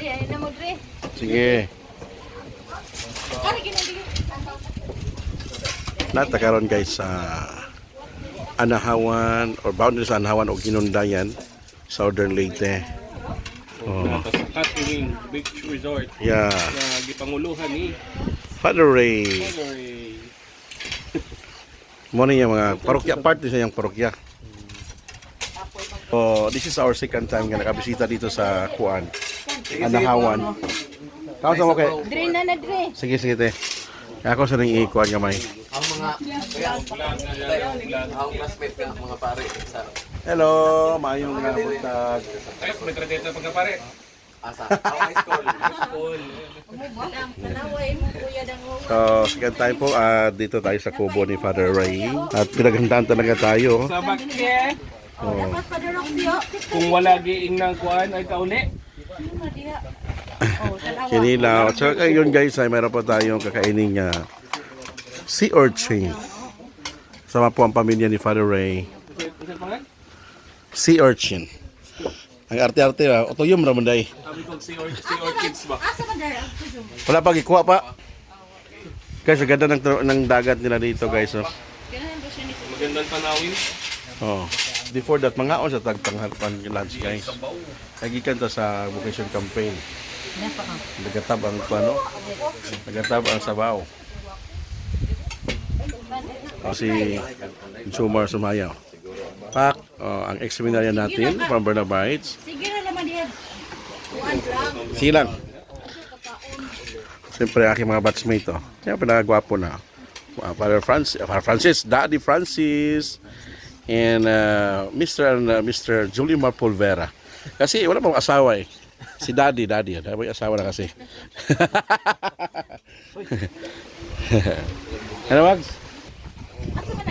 Dre, ayun na mo, Dre. Sige. Natakaroon guys sa Anahawan or boundary sa Anahawan o Ginundayan, Southern Leyte. Oh. Sa Catering Beach Resort Yeah. na gipanguluhan ni Father Ray. Valerie. Mo yung mga parokya, part din sa yung parokya. Oh, this is our second time nga nakabisita dito sa Kuan, Anahawan. Kamusta mo kay? Dre na na, Dre. Sige, sige te. Ako sa nang ikuan gamay. Ang mga kaya ang classmate ka, mga pare sa Hello, maayong nga buntag. Ay, may kredito pagka pare. asa. Ang high school. School. Kuya Dango. So, second time po, ah, dito tayo sa kubo ni Father Ray. At pinaghandaan talaga tayo. Sa Oh. Dapat padarok diyo. kung wala giing ng kuan ay kauli. Oh. Kinilaw. So, ngayon guys, ay meron pa tayong kakainin niya. Sea urchin. Sama po ang pamilya ni Father Ray. Sea urchin. Ang arte-arte ba? Raman Orchids ba? Ka, Dre? Ang kusum. Wala pa gikuha pa. Guys, ang ganda ng, ng dagat nila dito guys. Oh. Magandang tanawin. Oh. Before that, mga on sa tagtangharapan lunch guys. Nagikan to sa vocation campaign. Nagatab ang ano? Nagatab ang sabaw. Si Sumar Sumayaw. Pak, oh, ang ex-seminarya natin from Bernabites. Silang. Siyempre, aking mga batchmate to. Kaya pinagwapo na. Uh, Father Francis, Father Francis, Daddy Francis, and uh, Mr. and, uh, Mr. Julimar Pulvera. Kasi wala pang asawa eh. Si Daddy, Daddy. Daddy may asawa na kasi. ano, Mags? Asa man